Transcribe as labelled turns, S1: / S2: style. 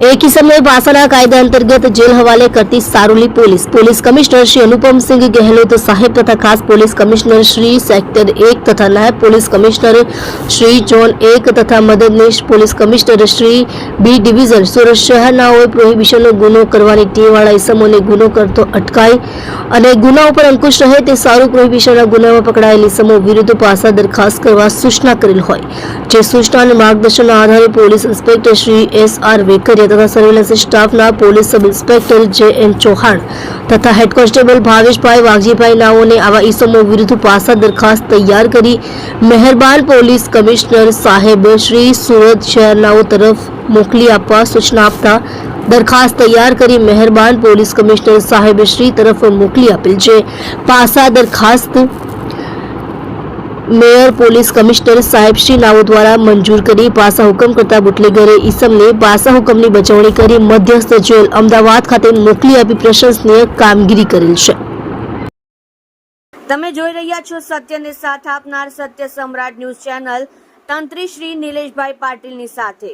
S1: એક કિસમને પાસાના કાયદા અંતર્ગત જેલ હવાલે કરતી Saroli police police commissioner Shri Anupamsinh Gehlot સાહેબ તથા ખાસ પોલીસ કમિશનર શ્રી સેક્ટર એક તથા નાયબ પોલીસ કમિશનર શ્રી ઝોન એક તથા મદદનીશ police commissioner Shri B division Surat શહેરનાઓએ પ્રોહિબિશનનો ગુનો કરવાની ટીમવાળા ઇસમોને ગુનો કરતો અટકાય અને ગુના ઉપર અંકુશ રહે તે સારું પ્રોહિબિશનના ગુનામાં પકડાયેલ ઇસમો વિરુદ્ધ પાસા દરખાસ્ત કરવા સૂચના કરેલ હોય. જે સૂચના અને માર્ગદર્શનના આધારે police inspector Shri S R Vekariya તથા સર્વેલન્સ સ્ટાફના police sub inspector J M Chauhan તથા હેડ કોન્સ્ટેબલ ભાવેશભાઈ વાઘજીભાઈ નાઓને આવા ઈસમો વિરુદ્ધ પાસા દરખાસ્ત તૈયાર કરી મહેરબાન પોલીસ કમિશનર સાહેબ શ્રી સુરત શહેરનાઓ તરફ મોકલી આપવા સૂચના આપતા દરખાસ્ત તૈયાર કરી મહેરબાન પોલીસ કમિશનર સાહેબ શ્રી તરફ મોકલી આપેલ છે. પાસા દરખાસ્ત મેયર, પોલીસ કમિશનર સાહેબ શ્રી નાઓ દ્વારા મંજૂર કરી પાસા હુકમ કરતા બુટલેગરે ઈસમને પાસા હુકમની બચવણી કરી મધ્યસ્થ જેલ અમદાવાદ ખાતે મોકલી આપી પ્રશંસનીય કામગીરી કરેલ છે.
S2: તમે જોઈ રહ્યા છો સત્યને સાથ આપનાર સત્ય સમ્રાટ ન્યૂઝ ચેનલ તંત્રી શ્રી નિલેશભાઈ પાટીલની સાથે.